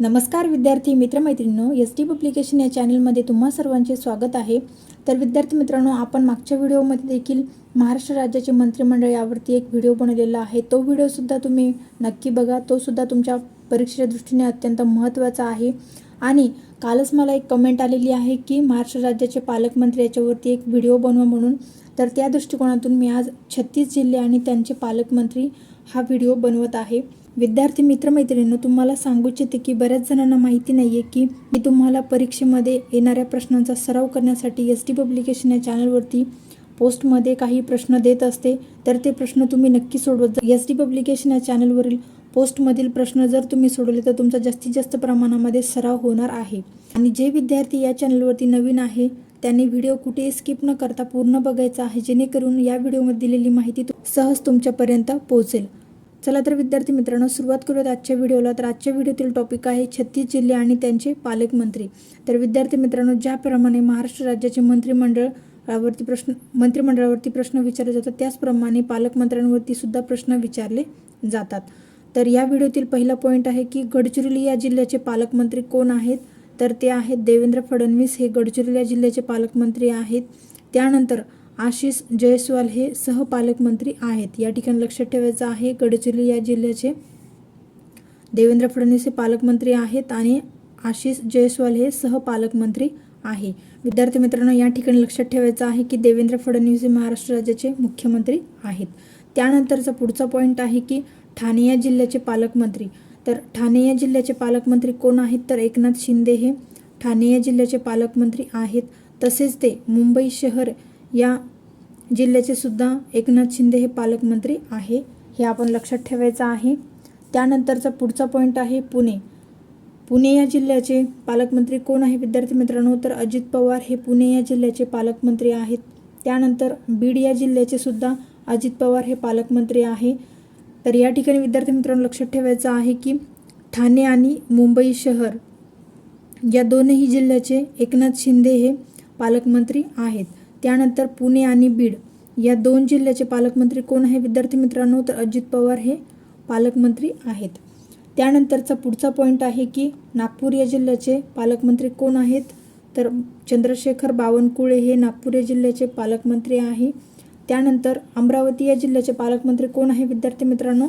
नमस्कार विद्यार्थी मित्रमैत्रिणींनो S T publication या चॅनलमध्ये तुम्हा सर्वांचे स्वागत आहे. तर विद्यार्थी मित्रांनो आपण मागच्या व्हिडिओमध्ये देखील महाराष्ट्र राज्याचे मंत्रिमंडळ यावरती एक व्हिडिओ बनवलेला आहे. तो व्हिडिओसुद्धा तुम्ही नक्की बघा. तोसुद्धा तुमच्या परीक्षेच्या दृष्टीने अत्यंत महत्त्वाचा आहे. आणि कालच मला एक कमेंट आलेली आहे की महाराष्ट्र राज्याचे पालकमंत्री याच्यावरती एक व्हिडिओ बनवा म्हणून. तर त्या दृष्टिकोनातून मी आज छत्तीस जिल्हे आणि त्यांचे पालकमंत्री हा व्हिडिओ बनवत आहे. विद्यार्थी मित्रमैत्रिणींनो तुम्हाला सांगू इच्छिते की बऱ्याच जणांना माहिती नाही आहे की मी तुम्हाला परीक्षेमध्ये येणाऱ्या प्रश्नांचा सराव करण्यासाठी एस टी पब्लिकेशन या चॅनलवरती पोस्टमध्ये काही प्रश्न देत असते. तर ते प्रश्न तुम्ही नक्की सोडवत जा. एस टी पब्लिकेशन या चॅनलवरील पोस्टमधील प्रश्न जर तुम्ही सोडवले तर तुमचा जास्तीत जास्त प्रमाणामध्ये सराव होणार आहे. आणि जे विद्यार्थी या चॅनलवरती नवीन आहे त्यांनी व्हिडिओ कुठेही स्किप न करता पूर्ण बघायचा आहे. जेणेकरून या व्हिडिओमध्ये दिलेली माहिती सहज तुमच्यापर्यंत पोहोचेल. चला तर विद्यार्थी मित्रांनो सुरुवात करूयात आजच्या व्हिडिओला. तर आजच्या व्हिडिओतील टॉपिक आहे छत्तीस जिल्हे आणि त्यांचे पालकमंत्री. तर विद्यार्थी मित्रांनो ज्याप्रमाणे महाराष्ट्र राज्याचे मंत्रिमंडळावरती प्रश्न मंत्रिमंडळावरती प्रश्न विचारले जातात त्याचप्रमाणे पालकमंत्र्यांवरती सुद्धा प्रश्न विचारले जातात. तर या व्हिडिओतील पहिला पॉईंट आहे की गडचिरोली या जिल्ह्याचे पालकमंत्री कोण आहेत? तर ते आहेत देवेंद्र फडणवीस. हे गडचिरोली या जिल्ह्याचे पालकमंत्री आहेत. त्यानंतर आशिष जयस्वाल हे सहपालकमंत्री आहेत. या ठिकाणी लक्षात ठेवायचं आहे गडचिरोली या जिल्ह्याचे देवेंद्र फडणवीस हे पालकमंत्री आहेत आणि आशिष जयस्वाल हे सहपालकमंत्री आहे. विद्यार्थी मित्रांनो या ठिकाणी लक्षात ठेवायचं आहे की देवेंद्र फडणवीस हे महाराष्ट्र राज्याचे मुख्यमंत्री आहेत. त्यानंतरचा पुढचा पॉईंट आहे की ठाणे या जिल्ह्याचे पालकमंत्री. तर ठाणे या जिल्ह्याचे पालकमंत्री कोण आहेत? तर एकनाथ शिंदे हे ठाणे या जिल्ह्याचे पालकमंत्री आहेत. तसेच ते मुंबई शहर या जिल्ह्याचे सुद्धा एकनाथ शिंदे हे पालकमंत्री आहे. हे आपण लक्षात ठेवायचं आहे. त्यानंतरचा पुढचा पॉईंट आहे पुणे. पुणे या जिल्ह्याचे पालकमंत्री कोण आहे? विद्यार्थी मित्रांनो तर अजित पवार हे पुणे या जिल्ह्याचे पालकमंत्री आहेत. त्यानंतर बीड या जिल्ह्याचे सुद्धा अजित पवार हे पालकमंत्री आहे. तर या ठिकाणी विद्यार्थी मित्रांनो लक्षात ठेवायचं आहे की ठाणे आणि मुंबई शहर या दोनही जिल्ह्याचे एकनाथ शिंदे हे पालकमंत्री आहेत. त्यानंतर पुणे आणि बीड या दोन जिल्ह्याचे पालकमंत्री कोण आहे? विद्यार्थी मित्रांनो तर अजित पवार हे पालकमंत्री आहेत. त्यानंतरचा पुढचा पॉईंट आहे की नागपूर या जिल्ह्याचे पालकमंत्री कोण आहेत? तर चंद्रशेखर बावनकुळे हे नागपूर या जिल्ह्याचे पालकमंत्री आहे. त्यानंतर अमरावती या जिल्ह्याचे पालकमंत्री कोण आहे? विद्यार्थी मित्रांनो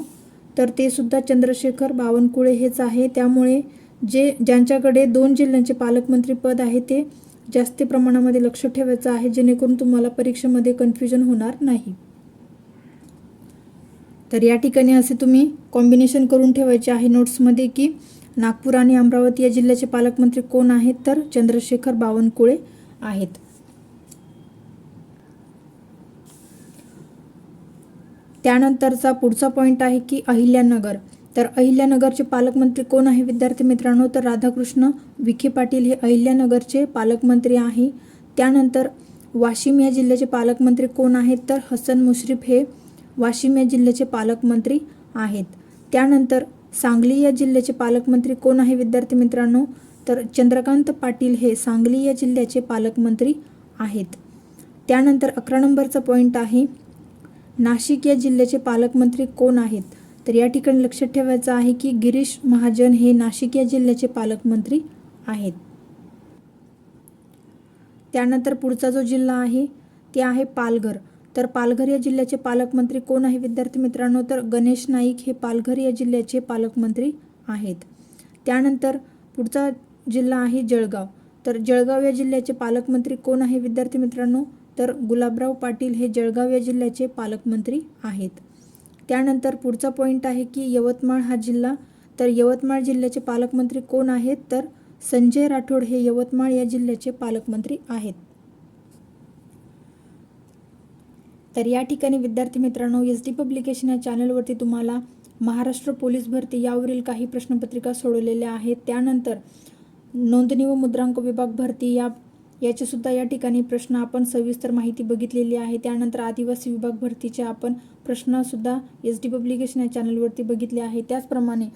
तर ते सुद्धा चंद्रशेखर बावनकुळे हेच आहे. त्यामुळे जे ज्यांच्याकडे दोन जिल्ह्यांचे पालकमंत्री पद आहे ते जास्त प्रमाणामध्ये लक्ष ठेवायचं आहे जेणेकरून तुम्हाला परीक्षेमध्ये कन्फ्युजन होणार नाही. तर या ठिकाणी असे तुम्ही कॉम्बिनेशन करून ठेवायचे आहे नोट्समध्ये की नागपूर आणि अमरावती या जिल्ह्याचे पालकमंत्री कोण आहेत तर चंद्रशेखर बावनकुळे आहेत. त्यानंतरचा पुढचा पॉईंट आहे की अहिल्यानगर. तर अहिल्यानगरचे पालकमंत्री कोण आहे? विद्यार्थी मित्रांनो तर राधाकृष्ण विखे पाटील हे अहिल्यानगरचे पालकमंत्री आहे. त्यानंतर वाशिम या जिल्ह्याचे पालकमंत्री कोण आहेत तर हसन मुश्रीफ हे वाशिम या जिल्ह्याचे पालकमंत्री आहेत. त्यानंतर सांगली या जिल्ह्याचे पालकमंत्री कोण आहे? विद्यार्थी मित्रांनो तर चंद्रकांत पाटील हे सांगली या जिल्ह्याचे पालकमंत्री आहेत. त्यानंतर अकरा नंबरचा पॉईंट आहे. नाशिक या जिल्ह्याचे पालकमंत्री कोण आहेत? तर या ठिकाणी लक्षात ठेवायचं आहे की गिरीश महाजन हे नाशिक या जिल्ह्याचे पालकमंत्री आहेत. त्यानंतर पुढचा जो जिल्हा आहे ते आहे पालघर. तर पालघर या जिल्ह्याचे पालकमंत्री कोण आहे? विद्यार्थी मित्रांनो तर गणेश नाईक हे पालघर या जिल्ह्याचे पालकमंत्री आहेत. त्यानंतर पुढचा जिल्हा आहे जळगाव. तर जळगाव या जिल्ह्याचे पालकमंत्री कोण आहे? विद्यार्थी मित्रांनो तर गुलाबराव पाटील हे जळगाव या जिल्ह्याचे पालकमंत्री आहेत. त्यानंतर पुढचा पॉईंट आहे की यवतमाळ हा जिल्हा. तर यवतमाळ जिल्ह्याचे पालकमंत्री कोण आहेत? तर संजय राठोड हे यवतमाळ या जिल्ह्याचे पालकमंत्री आहेत. तर या ठिकाणी विद्यार्थी मित्रांनो एस डी पब्लिकेशन या चॅनलवरती तुम्हाला महाराष्ट्र पोलीस भरती यावरील काही प्रश्नपत्रिका सोडवलेल्या आहेत. त्यानंतर नोंदणी व मुद्रांक विभाग भरती या याचेसुद्धा या ठिकाणी प्रश्न आपण सविस्तर माहिती बघितलेली आहे. त्यानंतर आदिवासी विभाग भरतीचे आपण प्रश्नसुद्धा एस डी पब्लिकेशन या चॅनलवरती बघितले आहे. त्याचप्रमाणे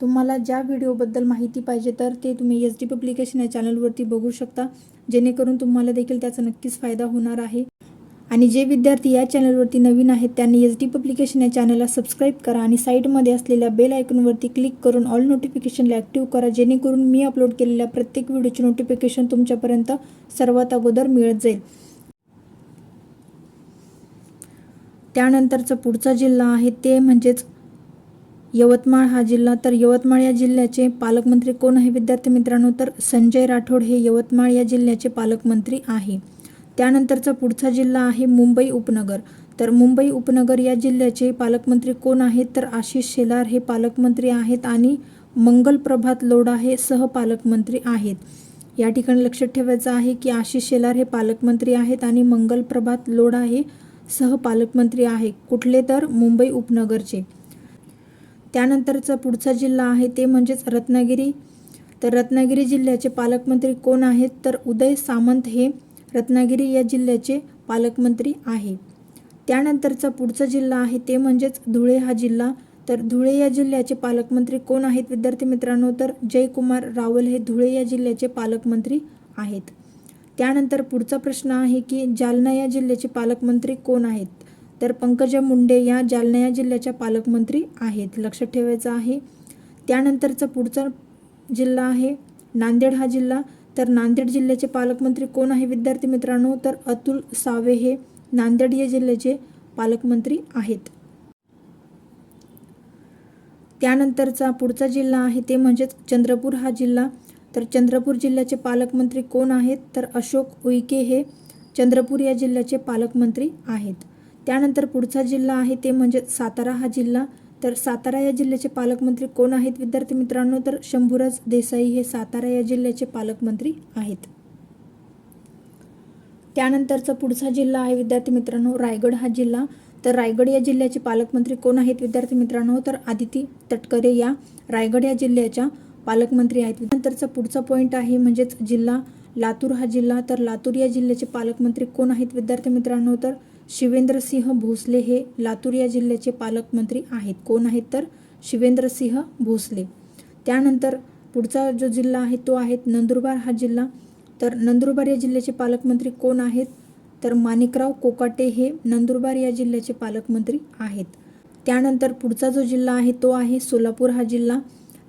तुम्हाला ज्या व्हिडिओबद्दल माहिती पाहिजे तर ते तुम्ही एस डी पब्लिकेशन या चॅनलवरती बघू शकता. जेणेकरून तुम्हाला देखील त्याचा नक्कीच फायदा होणार आहे. आणि जे विद्यार्थी या चॅनलवरती नवीन आहेत त्यांनी एस डी पब्लिकेशन या चॅनलला सबस्क्राईब करा आणि साईडमध्ये असलेल्या बेल आयकॉनवरती क्लिक करून ऑल नोटिफिकेशनला ॲक्टिव्ह करा जेणेकरून मी अपलोड केलेल्या प्रत्येक व्हिडिओची नोटिफिकेशन तुमच्यापर्यंत सर्वात अगोदर मिळत जाईल. त्यानंतरचा पुढचा जिल्हा आहे ते म्हणजेच यवतमाळ हा जिल्हा. तर यवतमाळ या जिल्ह्याचे पालकमंत्री कोण आहे? विद्यार्थी मित्रांनो तर संजय राठोड हे यवतमाळ या जिल्ह्याचे पालकमंत्री आहे. त्यानंतरचा पुढचा जिल्हा आहे मुंबई उपनगर. तर मुंबई उपनगर या जिल्ह्याचे पालकमंत्री कोण आहेत? तर आशिष शेलार हे पालकमंत्री आहेत आणि मंगल प्रभात लोढा हे सहपालकमंत्री आहेत. या ठिकाणी लक्षात ठेवायचं आहे की आशिष शेलार हे पालकमंत्री आहेत आणि मंगल प्रभात लोढा हे सहपालकमंत्री आहे कुठले तर मुंबई उपनगरचे. त्यानंतरचा पुढचा जिल्हा आहे ते म्हणजेच रत्नागिरी. तर रत्नागिरी जिल्ह्याचे पालकमंत्री कोण आहेत? तर उदय सामंत हे रत्नागिरी या जिल्ह्याचे पालकमंत्री आहे. त्यानंतरचा पुढचा जिल्हा आहे ते म्हणजेच धुळे हा जिल्हा. तर धुळे या जिल्ह्याचे पालकमंत्री कोण आहेत? विद्यार्थी मित्रांनो तर जयकुमार रावल हे धुळे या जिल्ह्याचे पालकमंत्री आहेत. त्यानंतर पुढचा प्रश्न आहे की जालना या जिल्ह्याचे पालकमंत्री कोण आहेत? तर पंकजा मुंडे या जालना या जिल्ह्याच्या पालकमंत्री आहेत. लक्षात ठेवायचं आहे. त्यानंतरचा पुढचा जिल्हा आहे नांदेड हा जिल्हा. तर नांदेड जिल्ह्याचे पालकमंत्री कोण आहे विद्यार्थी मित्रांनो? तर अतुल सावे हे नांदेड या जिल्ह्याचे पालकमंत्री आहेत. त्यानंतरचा पुढचा जिल्हा आहे ते म्हणजेच चंद्रपूर हा जिल्हा. तर चंद्रपूर जिल्ह्याचे पालकमंत्री कोण आहेत? तर अशोक उईके हे चंद्रपूर या जिल्ह्याचे पालकमंत्री आहेत. त्यानंतर पुढचा जिल्हा आहे ते म्हणजे सातारा हा जिल्हा. तर सातारा या जिल्ह्याचे पालकमंत्री कोण आहेत? विद्यार्थी मित्रांनो तर शंभूराज देसाई हे सातारा या जिल्ह्याचे पालकमंत्री आहेत. त्यानंतरचा पुढचा जिल्हा आहे विद्यार्थी मित्रांनो रायगड हा जिल्हा. तर रायगड या जिल्ह्याचे पालकमंत्री कोण आहेत? विद्यार्थी मित्रांनो तर आदिती तटकरे या रायगड या जिल्ह्याच्या पालकमंत्री आहेत. नंतरचा पुढचा पॉईंट आहे म्हणजेच जिल्हा लातूर हा जिल्हा. तर लातूर या जिल्ह्याचे पालकमंत्री कोण आहेत? विद्यार्थी मित्रांनो तर शिवेंद्रसिंह भोसले हे लातूर या जिल्ह्याचे पालकमंत्री आहेत. कोण आहेत तर शिवेंद्रसिंह भोसले. त्यानंतर पुढचा जो जिल्हा आहे तो आहे नंदुरबार हा जिल्हा. तर नंदुरबार या जिल्ह्याचे पालकमंत्री कोण आहेत? तर माणिकराव कोकाटे हे नंदुरबार या जिल्ह्याचे पालकमंत्री आहेत. त्यानंतर पुढचा जो जिल्हा आहे तो आहे सोलापूर हा जिल्हा.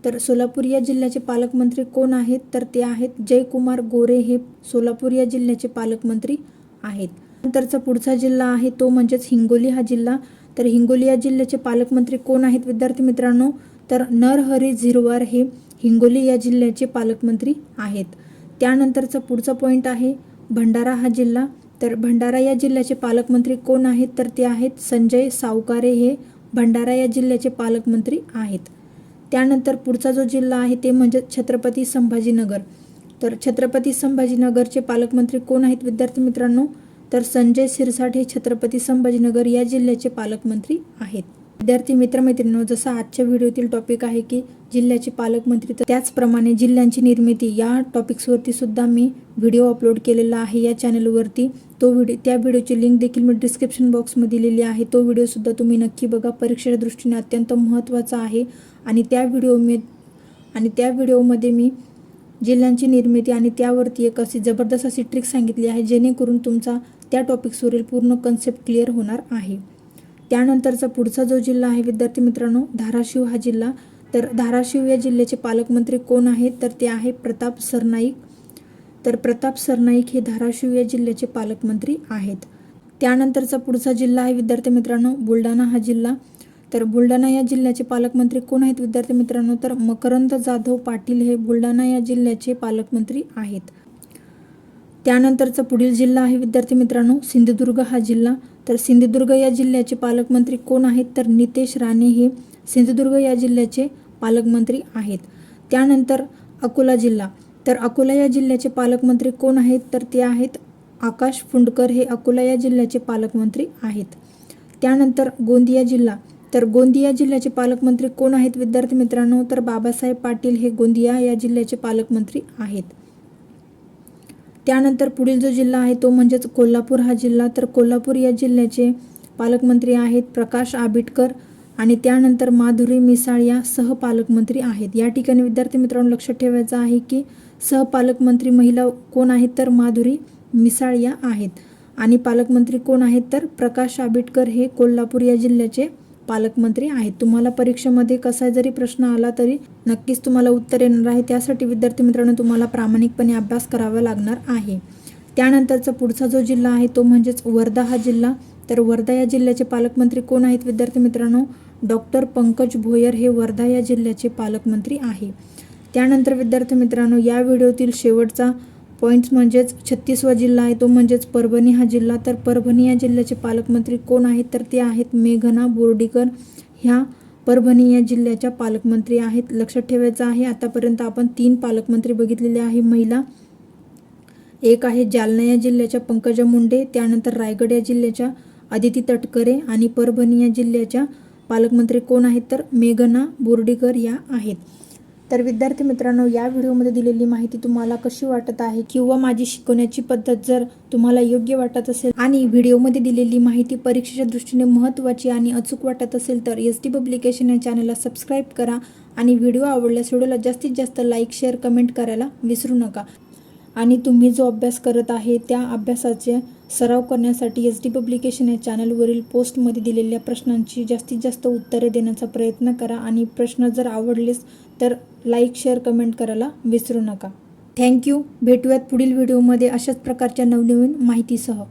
तर सोलापूर या जिल्ह्याचे पालकमंत्री कोण आहेत? तर ते आहेत जयकुमार गोरे हे सोलापूर या जिल्ह्याचे पालकमंत्री आहेत. नंतरचा पुढचा जिल्हा आहे तो म्हणजेच हिंगोली हा जिल्हा. तर हिंगोली या जिल्ह्याचे पालकमंत्री कोण आहेत? विद्यार्थी मित्रांनो तर नरहरी झिरवार हे हिंगोली या जिल्ह्याचे पालकमंत्री आहेत. त्यानंतरचा पुढचा पॉईंट आहे भंडारा हा जिल्हा. तर भंडारा या जिल्ह्याचे पालकमंत्री कोण आहेत? तर ते आहेत संजय सावकारे हे भंडारा या जिल्ह्याचे पालकमंत्री आहेत. त्यानंतर पुढचा जो जिल्हा आहे ते म्हणजे छत्रपती संभाजीनगर. तर छत्रपती संभाजीनगरचे पालकमंत्री कोण आहेत? विद्यार्थी मित्रांनो तर संजय सिरसाट हे छत्रपती संभाजीनगर या जिल्ह्याचे पालकमंत्री आहेत. विद्यार्थी मित्रमैत्रिणींनो जसा आजच्या व्हिडिओतील टॉपिक आहे की जिल्ह्याचे पालकमंत्री तर त्याचप्रमाणे जिल्ह्यांची निर्मिती या टॉपिक्सवरती सुद्धा मी व्हिडिओ अपलोड केलेला आहे या चॅनलवरती तो व्हिडिओ त्या व्हिडिओची लिंक देखील मी डिस्क्रिप्शन बॉक्समध्ये दिलेली आहे. तो व्हिडिओसुद्धा तुम्ही नक्की बघा. परीक्षेच्या दृष्टीने अत्यंत महत्त्वाचा आहे. आणि त्या व्हिडिओ मी आणि त्या व्हिडिओमध्ये मी जिल्ह्यांची निर्मिती आणि त्यावरती एक अशी जबरदस्त अशी ट्रिक सांगितली आहे जेणेकरून तुमचा त्या टॉपिक्सवरील पूर्ण कन्सेप्ट क्लिअर होणार आहे. त्यानंतरचा पुढचा जो जिल्हा आहे विद्यार्थी मित्रांनो धाराशिव हा जिल्हा. तर धाराशिव या जिल्ह्याचे पालकमंत्री कोण आहेत? तर ते आहे प्रताप सरनाईक. तर प्रताप सरनाईक हे धाराशिव या जिल्ह्याचे पालकमंत्री आहेत. त्यानंतरचा पुढचा जिल्हा आहे विद्यार्थी मित्रांनो बुलढाणा हा जिल्हा. तर बुलढाणा या जिल्ह्याचे पालकमंत्री कोण आहेत विद्यार्थी मित्रांनो? तर मकरंद जाधव पाटील हे बुलढाणा या जिल्ह्याचे पालकमंत्री आहेत. त्यानंतरचा पुढील जिल्हा आहे विद्यार्थी मित्रांनो सिंधुदुर्ग हा जिल्हा. तर सिंधुदुर्ग या जिल्ह्याचे पालकमंत्री कोण आहेत? तर नितेश राणे हे सिंधुदुर्ग या जिल्ह्याचे पालकमंत्री आहेत. त्यानंतर अकोला जिल्हा. तर अकोला या जिल्ह्याचे पालकमंत्री कोण आहेत? तर ते आहेत आकाश फुंडकर हे अकोला या जिल्ह्याचे पालकमंत्री आहेत. त्यानंतर गोंदिया जिल्हा. तर गोंदिया जिल्ह्याचे पालकमंत्री कोण आहेत? विद्यार्थी मित्रांनो तर बाबासाहेब पाटील हे गोंदिया या जिल्ह्याचे पालकमंत्री आहेत. त्यानंतर पुढील जो जिल्हा आहे तो म्हणजेच कोल्हापूर. हा जिल्हा तर कोल्हापूर या जिल्ह्याचे पालकमंत्री आहेत प्रकाश आबिटकर आणि त्यानंतर माधुरी मिसाळ या सहपालकमंत्री आहेत. या ठिकाणी विद्यार्थी मित्रांनो लक्षात ठेवायचं आहे की सहपालकमंत्री महिला कोण आहेत तर माधुरी मिसाळ या आहेत. आणि पालकमंत्री कोण आहेत तर प्रकाश आंबेडकर हे कोल्हापूर या जिल्ह्याचे पालकमंत्री आहेत. तुम्हाला परीक्षेमध्ये कसा जरी प्रश्न आला तरी नक्कीच तुम्हाला उत्तर येणार आहे. त्यासाठी विद्यार्थी मित्रांनो तुम्हाला प्रामाणिकपणे अभ्यास करावा लागणार आहे. त्यानंतरचा पुढचा जो जिल्हा आहे तो म्हणजेच वर्धा हा जिल्हा. तर वर्धा या जिल्ह्याचे पालकमंत्री कोण आहेत विद्यार्थी मित्रांनो? डॉक्टर पंकज भोयर हे वर्धा या जिल्ह्याचे पालकमंत्री आहे. त्यानंतर विद्यार्थी मित्रांनो या व्हिडिओतील शेवटचा पॉईंट्स म्हणजेच छत्तीसवा जिल्हा आहे तो म्हणजेच परभणी हा जिल्हा. तर परभणी या जिल्ह्याचे पालकमंत्री कोण आहेत? तर ते आहेत मेघना बोर्डीकर. ह्या परभणी या जिल्ह्याच्या पालकमंत्री आहेत. लक्षात ठेवायचं आहे आतापर्यंत आपण तीन पालकमंत्री बघितलेले आहे. महिला एक आहे जालना या जिल्ह्याच्या पंकजा मुंडे त्यानंतर रायगड या जिल्ह्याच्या अदिती तटकरे आणि परभणी या जिल्ह्याच्या पालकमंत्री कोण आहेत? तर मेघना बोर्डीकर या आहेत. तर विद्यार्थी मित्रांनो या व्हिडिओमध्ये दिलेली माहिती तुम्हाला कशी वाटत आहे किंवा माझी शिकवण्याची पद्धत जर तुम्हाला योग्य वाटत असेल आणि व्हिडिओमध्ये दिलेली माहिती परीक्षेच्या दृष्टीने महत्त्वाची आणि अचूक वाटत असेल तर एस टी पब्लिकेशन या चॅनलला सबस्क्राईब करा आणि व्हिडिओ आवडल्यास व्हिडिओला जास्तीत जास्त लाईक शेअर कमेंट करायला विसरू नका. आणि तुम्ही जो अभ्यास करत आहे त्या अभ्यासाचे सराव करण्यासाठी एस डी पब्लिकेशन या चॅनलवरील पोस्टमध्ये दिलेल्या प्रश्नांची जास्तीत जास्त उत्तरे देण्याचा प्रयत्न करा आणि प्रश्न जर आवडलेच तर लाईक शेअर कमेंट करायला विसरू नका. थँक्यू भेटूयात पुढील व्हिडिओमध्ये अशाच प्रकारच्या नवनवीन माहितीसह.